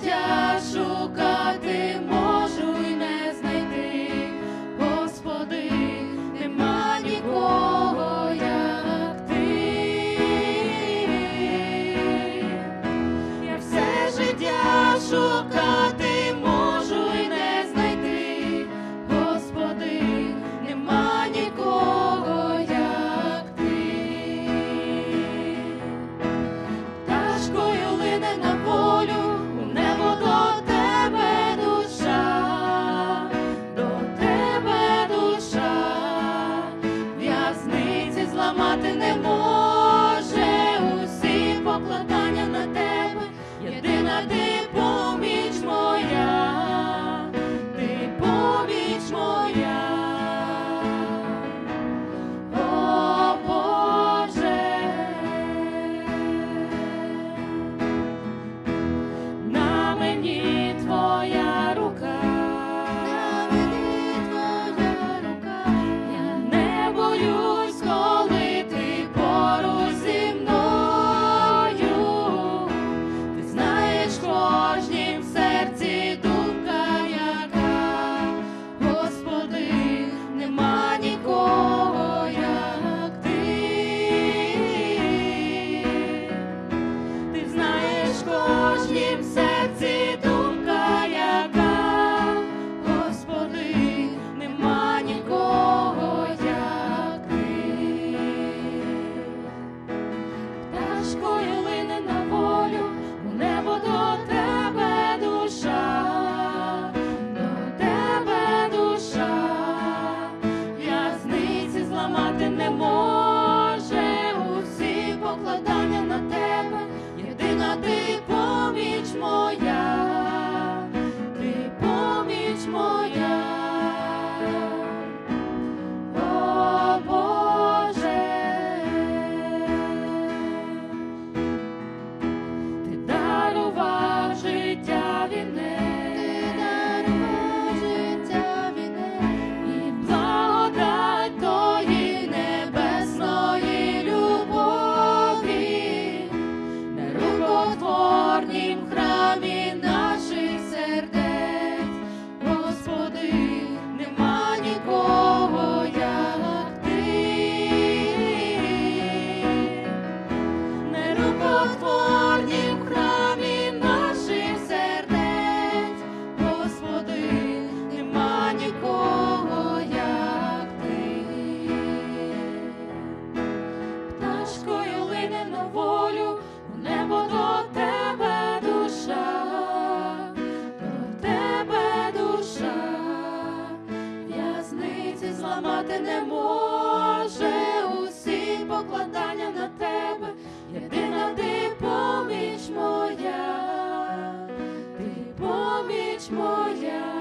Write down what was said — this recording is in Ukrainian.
die. I'll be. кожнім серці. зламати не може. Усі покладання на тебе, єдина ти поміч моя, ти поміч моя.